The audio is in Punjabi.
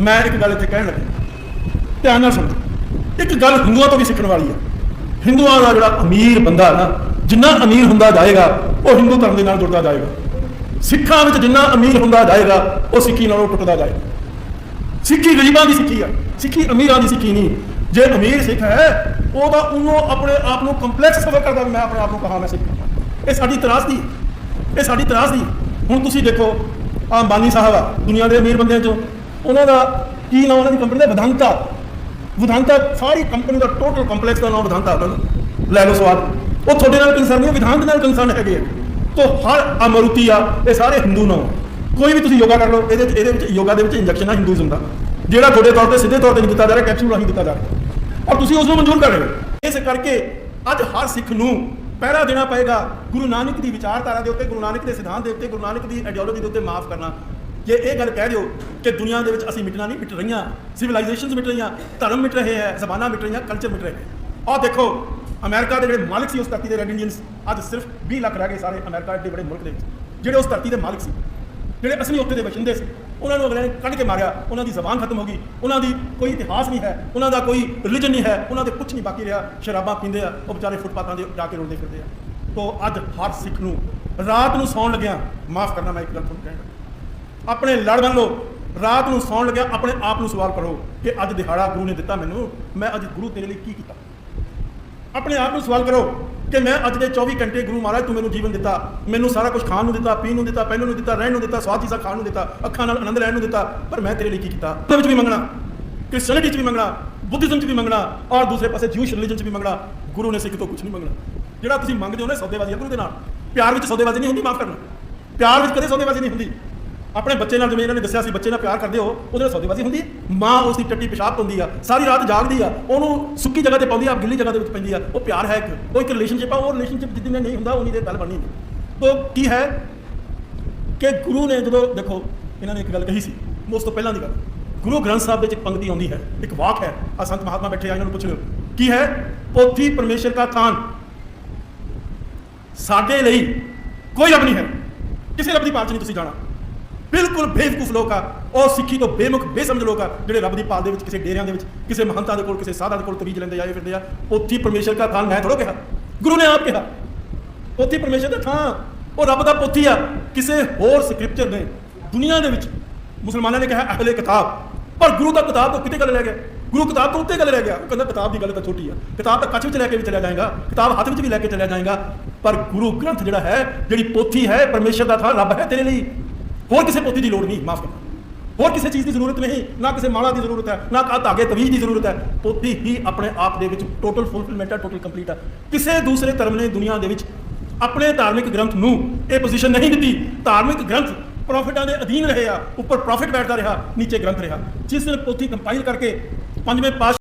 ਮੈਂ ਇੱਕ ਗੱਲ ਇੱਥੇ ਕਹਿਣ ਲੱਗਾ। ਧਿਆਨ ਨਾਲ ਸੁਣੋ। ਇੱਕ ਗੱਲ ਹਿੰਦੂਆਂ ਤੋਂ ਵੀ ਸਿੱਖਣ ਵਾਲੀ ਹੈ ਹਿੰਦੂਆਂ ਦਾ ਜਿਹੜਾ ਅਮੀਰ ਬੰਦਾ ਨਾ, ਜਿੰਨਾ ਅਮੀਰ ਹੁੰਦਾ ਜਾਏਗਾ, ਉਹ ਹਿੰਦੂ ਧਰਮ ਦੇ ਨਾਲ ਜੁੜਦਾ ਜਾਏਗਾ। ਸਿੱਖਾਂ ਵਿੱਚ ਜਿੰਨਾ ਅਮੀਰ ਹੁੰਦਾ ਜਾਏਗਾ, ਉਹ ਸਿੱਖੀ ਨਾਲੋਂ ਟੁੱਟਦਾ ਜਾਏਗਾ। ਸਿੱਖੀ ਗਰੀਬਾਂ ਦੀ ਸਿੱਖੀ ਆ। ਸਿੱਖੀ ਅਮੀਰਾਂ ਦੀ ਸਿੱਖੀ ਨਹੀਂ। ਜੇ ਅਮੀਰ ਸਿੱਖ ਹੈ, ਉਹ ਤਾਂ ਉਹਨੂੰ ਆਪਣੇ ਆਪ ਨੂੰ ਕੰਪਲੈਕਸ ਸਫਰ ਕਰਦਾ ਮੈਂ ਆਪਣੇ ਆਪ ਨੂੰ ਕਹਾਂ ਮੈਂ ਸਿੱਖ ਇਹ ਸਾਡੀ ਤਰਾਸ ਦੀ ਇਹ ਸਾਡੀ ਤਰਾਸ ਦੀ ਹੁਣ ਤੁਸੀਂ ਦੇਖੋ ਆ ਅੰਬਾਨੀ ਸਾਹਿਬ ਆ, ਦੁਨੀਆ ਦੇ ਅਮੀਰ ਬੰਦਿਆਂ ਚੋਂ। ਉਹਨਾਂ ਦਾ ਕੀ ਨਾਮ ਉਹਨਾਂ ਦੀ ਕੰਪਨੀ ਦਾ? ਵਿਧਾਂਤਾ ਵਿਧਾਂਤਾ ਸਾਰੀ ਕੰਪਨੀ ਦਾ ਟੋਟਲ ਕੰਪਲੈਕਸ ਦਾ ਨਾਮ ਵਿਧਾਂਤਾ ਲੈ ਲਓ ਸਵਾਦ ਉਹ ਤੁਹਾਡੇ ਨਾਲ ਕੰਸਰਨ ਨਹੀਂ ਵਿਧਾਨ ਦੇ ਨਾਲ ਕੰਸਰਨ ਹੈਗੇ ਆ। ਤੋ ਹਰ ਅਮਰੂਤੀ ਆ, ਇਹ ਸਾਰੇ ਹਿੰਦੂ ਨਾਮ। ਕੋਈ ਵੀ ਤੁਸੀਂ ਯੋਗਾ ਕਰ ਲਓ, ਇਹਦੇ ਵਿੱਚ ਇਹਦੇ ਵਿੱਚ ਯੋਗਾ ਦੇ ਵਿੱਚ ਇੰਜੈਕਸ਼ਨ ਆ ਹਿੰਦੂਇਜ਼ਮ ਦਾ। ਜਿਹੜਾ ਤੁਹਾਡੇ ਤੌਰ ਤੇ ਸਿੱਧੇ ਤੌਰ ਤੇ ਨਹੀਂ ਦਿੱਤਾ ਜਾ ਰਿਹਾ ਕੈਪਸੂਲ ਰਾਹੀਂ ਦਿੱਤਾ ਜਾ ਰਿਹਾ। ਔਰ ਤੁਸੀਂ ਉਸ ਨੂੰ ਮਨਜ਼ੂਰ ਕਰ ਰਹੇ ਹੋ। ਇਸ ਕਰਕੇ ਅੱਜ ਹਰ ਸਿੱਖ ਨੂੰ ਪਹਿਰਾ ਦੇਣਾ ਪਏਗਾ ਗੁਰੂ ਨਾਨਕ ਦੀ ਵਿਚਾਰਧਾਰਾ ਦੇ ਉੱਤੇ, ਗੁਰੂ ਨਾਨਕ ਦੇ ਸਿਧਾਂਤ ਦੇ ਉੱਤੇ, ਗੁਰੂ ਨਾਨਕ ਦੀ ਆਈਡੀਓਲੋਜੀ ਦੇ ਉੱਤੇ ਮਾਫ ਕਰਨਾ। ਜੇ ਇਹ ਗੱਲ ਕਹਿ ਦਿਓ ਕਿ ਦੁਨੀਆ ਦੇ ਵਿੱਚ ਅਸੀਂ ਮਿਟਣਾ ਨਹੀਂ, ਮਿਟ ਰਹੀਆਂ। ਸਿਵਲਾਈਜੇਸ਼ਨਸ ਮਿਟ ਰਹੀਆਂ, ਧਰਮ ਮਿਟ ਰਹੇ ਹੈ, ਜ਼ਬਾਨਾਂ ਮਿਟ ਰਹੀਆਂ ਕਲਚਰ ਮਿਟ ਰਹੇ ਹੈ। ਆਹ ਦੇਖੋ, ਅਮਰੀਕਾ ਦੇ ਜਿਹੜੇ ਮਾਲਕ ਸੀ ਉਸ ਧਰਤੀ ਦੇ ਰੈਡ ਇੰਡੀਅਨਸ ਅੱਜ ਸਿਰਫ 20 ਲੱਖ ਰਹਿ ਗਏ ਸਾਰੇ ਅਮਰੀਕਾ ਦੇ ਬੜੇ ਮੁਲਕ ਦੇ ਵਿੱਚ। ਜਿਹੜੇ ਉਸ ਧਰਤੀ ਦੇ ਮਾਲਕ ਸੀ, ਜਿਹੜੇ ਅਸਲੀ ਉੱਥੇ ਦੇ ਵਸਿੰਦੇ ਸੀ, ਉਹਨਾਂ ਨੂੰ ਅਗਲੇ ਨੇ ਕੱਢ ਕੇ ਮਾਰਿਆ, ਉਹਨਾਂ ਦੀ ਜ਼ਬਾਨ ਖਤਮ ਹੋ ਗਈ, ਉਹਨਾਂ ਦੀ ਕੋਈ ਇਤਿਹਾਸ ਨਹੀਂ ਹੈ, ਉਹਨਾਂ ਦਾ ਕੋਈ ਰਿਲੀਜਨ ਨਹੀਂ ਹੈ, ਉਹਨਾਂ ਦੇ ਕੁਝ ਨਹੀਂ ਬਾਕੀ ਰਿਹਾ। ਸ਼ਰਾਬਾਂ ਪੀਂਦੇ ਆ, ਉਹ ਵਿਚਾਰੇ ਫੁੱਟਪਾਥਾਂ ਦੇ ਜਾ ਕੇ ਰੋਲਦੇ ਫਿਰਦੇ ਆ। ਤੋਂ ਅੱਜ ਹਰ ਸਿੱਖ ਨੂੰ ਰਾਤ ਨੂੰ ਸੌਣ ਲੱਗਿਆ, ਮਾਫ ਕਰਨਾ ਮੈਂ ਇੱਕ ਗੱਲ ਤੁਹਾਨੂੰ ਕਹਿਣਾ ਆਪਣੇ ਲੜ ਬਣ ਲਓ ਰਾਤ ਨੂੰ ਸੌਣ ਲੱਗਿਆ, ਆਪਣੇ ਆਪ ਨੂੰ ਸਵਾਲ ਕਰੋ ਕਿ ਅੱਜ ਦਿਹਾੜਾ ਗੁਰੂ ਨੇ ਦਿੱਤਾ ਮੈਨੂੰ, ਮੈਂ ਅੱਜ ਗੁਰੂ ਤੇਰੇ ਲਈ ਕੀ ਕੀਤਾ? ਆਪਣੇ ਆਪ ਨੂੰ ਸਵਾਲ ਕਰੋ ਕਿ ਮੈਂ ਅੱਜ ਦੇ 24 ਘੰਟੇ ਗੁਰੂ ਮਹਾਰਾਜ ਤੂੰ ਮੈਨੂੰ ਜੀਵਨ ਦਿੱਤਾ, ਮੈਨੂੰ ਸਾਰਾ ਕੁਝ ਖਾਣ ਨੂੰ ਦਿੱਤਾ, ਪੀਣ ਨੂੰ ਦਿੱਤਾ, ਪਹਿਨਣ ਨੂੰ ਦਿੱਤਾ, ਰਹਿਣ ਨੂੰ ਦਿੱਤਾ, ਸਵਾਦ ਚੀਜ਼ਾਂ ਖਾਣ ਨੂੰ ਦਿੱਤਾ, ਅੱਖਾਂ ਨਾਲ ਆਨੰਦ ਲੈਣ ਨੂੰ ਦਿੱਤਾ, ਪਰ ਮੈਂ ਤੇਰੇ ਲਈ ਕੀ ਕੀਤਾ? ਉਹਦੇ ਵਿੱਚ ਵੀ ਮੰਗਣਾ ਕ੍ਰਿਸਚੀਅਨਿਟੀ 'ਚ ਵੀ ਮੰਗਣਾ ਬੁੱਧਿਜ਼ਮ 'ਚ ਵੀ ਮੰਗਣਾ, ਔਰ ਦੂਸਰੇ ਪਾਸੇ ਜਿਊਸ਼ ਰਿਲੀਜਨ 'ਚ ਵੀ ਮੰਗਣਾ, ਗੁਰੂ ਨੇ ਸਿੱਖ ਤੋਂ ਕੁਝ ਨਹੀਂ ਮੰਗਣਾ। ਜਿਹੜਾ ਤੁਸੀਂ ਮੰਗਦੇ ਹੋ ਨਾ ਸੌਦੇਬਾਜ਼ੀ ਹੈ ਗੁਰੂ ਦੇ ਨਾਲ। ਪਿਆਰ ਵਿੱਚ ਸੌਦੇਬਾਜ਼ੀ ਨਹੀਂ ਹੁੰਦੀ, ਮਾਫ ਕਰਨਾ। ਪਿਆਰ ਵਿੱਚ ਕਦੇ ਸੌਦੇਬਾਜ਼ੀ ਨਹੀਂ ਹੁੰਦੀ। ਆਪਣੇ ਬੱਚੇ ਨਾਲ ਜਿਵੇਂ ਇਹਨਾਂ ਨੇ ਦੱਸਿਆ ਸੀ, ਬੱਚੇ ਨਾਲ ਪਿਆਰ ਕਰਦੇ ਹੋ, ਉਹਦੇ ਨਾਲ ਸੌਦੇਬਾਜ਼ੀ ਹੁੰਦੀ ਹੈ? ਮਾਂ ਉਸ ਦੀ ਟੱਟੀ ਪਿਸ਼ਾਬ ਪਾਉਂਦੀ ਆ, ਸਾਰੀ ਰਾਤ ਜਾਗਦੀ ਆ, ਉਹਨੂੰ ਸੁੱਕੀ ਜਗ੍ਹਾ ਤੇ ਪਾਉਂਦੀ ਆ ਗਿੱਲੀ ਜਗ੍ਹਾ ਦੇ ਵਿੱਚ ਪੈਂਦੀ ਆ, ਉਹ ਪਿਆਰ ਹੈ ਇੱਕ, ਉਹ ਇੱਕ ਰਿਲੇਸ਼ਨਸ਼ਿਪ ਆ, ਉਹ ਰਿਲੇਸ਼ਨਸ਼ਿਪ ਜਿੱਦੀ ਨਹੀਂ ਹੁੰਦਾ, ਉਨੀ ਦੇਰ ਗੱਲ ਬਣਨੀ। ਨਹੀਂ ਤੋਂ ਕੀ ਹੈ ਕਿ ਗੁਰੂ ਨੇ ਜਦੋਂ, ਦੇਖੋ, ਇਹਨਾਂ ਨੇ ਇੱਕ ਗੱਲ ਕਹੀ ਸੀ ਉਸ ਤੋਂ ਪਹਿਲਾਂ ਦੀ ਗੱਲ। ਗੁਰੂ ਗ੍ਰੰਥ ਸਾਹਿਬ ਦੇ ਵਿੱਚ ਇੱਕ ਪੰਕਤੀ ਆਉਂਦੀ ਹੈ, ਇੱਕ ਵਾਕ ਹੈ, ਆ ਸੰਤ ਮਹਾਤਮਾ ਬੈਠੇ ਆ, ਇਹਨਾਂ ਨੂੰ ਪੁੱਛ ਲਿਓ। ਕੀ ਹੈ? ਪੋਥੀ ਪਰਮੇਸ਼ਰ ਦਾ ਥਾਨ। ਸਾਡੇ ਲਈ ਕੋਈ ਰੱਬ ਨਹੀਂ ਹੈ। ਕਿਸੇ ਰੱਬ ਦੀ ਪਾਲ ਨਹੀਂ ਤੁਸੀਂ ਜਾਣਾ। ਬਿਲਕੁਲ ਬੇਵਕੂਫ ਲੋਕ ਆ। ਉਹ ਸਿੱਖੀ ਤੋਂ ਬੇਮੁਖ, ਬੇਸਮਝ ਲੋਕ ਆ, ਜਿਹੜੇ ਰੱਬ ਦੀ ਪਾਲ ਦੇ ਵਿੱਚ, ਕਿਸੇ ਡੇਰਿਆਂ ਦੇ ਵਿੱਚ, ਕਿਸੇ ਮਹੰਤਾਂ ਦੇ ਕੋਲ, ਕਿਸੇ ਸਾਧਾਂ ਦੇ ਕੋਲ ਤਵੀਜ ਲੈਂਦੇ ਆਏ ਫਿਰਦੇ ਆ, ਉੱਥੇ ਪਰਮੇਸ਼ਰ ਦਾ ਥਾਂ ਮੈਂ ਥੋੜੋ ਕਿਹਾ। ਗੁਰੂ ਨੇ ਆਪ ਕਿਹਾ, ਉੱਥੇ ਪਰਮੇਸ਼ਰ ਦਾ ਥਾਂ। ਉਹ ਰੱਬ ਦਾ ਪੋਥੀ ਆ। ਕਿਸੇ ਹੋਰ ਸਕ੍ਰਿਪਚਰ ਨੇ ਦੁਨੀਆ ਦੇ ਵਿੱਚ ਮੁਸਲਮਾਨਾਂ ਨੇ ਕਿਹਾ, ਅਹਲੇ ਕਿਤਾਬ। ਪਰ ਗੁਰੂ ਦਾ ਕਿਤਾਬ ਤੋਂ ਕਿਤੇ ਗੱਲ ਲੈ ਗਿਆ। ਗੁਰੂ ਕਿਤਾਬ ਤੋਂ ਉੱਤੇ ਗੱਲ ਰਹਿ ਗਿਆ। ਉਹ ਕਹਿੰਦਾ, ਕਿਤਾਬ ਦੀ ਗੱਲ ਤਾਂ ਛੋਟੀ ਆ। ਕਿਤਾਬ ਤਾਂ ਕੱਚ ਵਿੱਚ ਲੈ ਕੇ ਵੀ ਚਲਿਆ ਜਾਏਗਾ। ਕਿਤਾਬ ਹੱਥ ਵਿੱਚ ਵੀ ਲੈ ਕੇ ਚਲਿਆ ਜਾਏਗਾ। ਪਰ ਗੁਰੂ ਗ੍ਰੰਥ ਜਿਹੜਾ ਹੈ, ਜਿਹੜੀ ਪੋਥੀ ਹੈ, ਪਰਮੇਸ਼ਰ ਦਾ ਥਾਂ ਰੱਬ ਹੈ ਤੇਰੇ ਲਈ। ਹੋਰ ਕਿਸੇ ਪੋਥੀ ਦੀ ਲੋੜ ਨਹੀਂ, ਮਾਫ ਕਰਨਾ। ਹੋਰ ਕਿਸੇ ਚੀਜ਼ ਦੀ ਜ਼ਰੂਰਤ ਨਹੀਂ, ਨਾ ਕਿਸੇ ਮਾਲਾ ਦੀ ਜ਼ਰੂਰਤ ਹੈ, ਨਾ ਕਾ ਧਾਗੇ, ਤਵੀਜ ਦੀ ਜ਼ਰੂਰਤ ਹੈ। ਪੋਤੀ ਹੀ ਆਪਣੇ ਆਪ ਦੇ ਵਿੱਚ ਟੋਟਲ ਫੁਲਫਿਲਮੈਂਟ ਹੈ ਟੋਟਲ ਕੰਪਲੀਟ ਹੈ। ਕਿਸੇ ਦੂਸਰੇ ਧਰਮ ਨੇ ਦੁਨੀਆ ਦੇ ਵਿੱਚ ਆਪਣੇ ਧਾਰਮਿਕ ਗ੍ਰੰਥ ਨੂੰ ਇਹ ਪੋਜੀਸ਼ਨ ਨਹੀਂ ਦਿੱਤੀ। ਧਾਰਮਿਕ ਗ੍ਰੰਥ ਪ੍ਰੋਫਿਟਾਂ ਦੇ ਅਧੀਨ ਰਹੇ ਆ, ਉੱਪਰ ਪ੍ਰੋਫਿਟ ਬੈਠਦਾ ਰਿਹਾ, ਨੀਚੇ ਗ੍ਰੰਥ ਰਿਹਾ। ਜਿਸ ਨੇ ਪੋਥੀ ਕੰਪਾਈਲ ਕਰਕੇ ਪੰਜਵੇਂ ਪਾਸ਼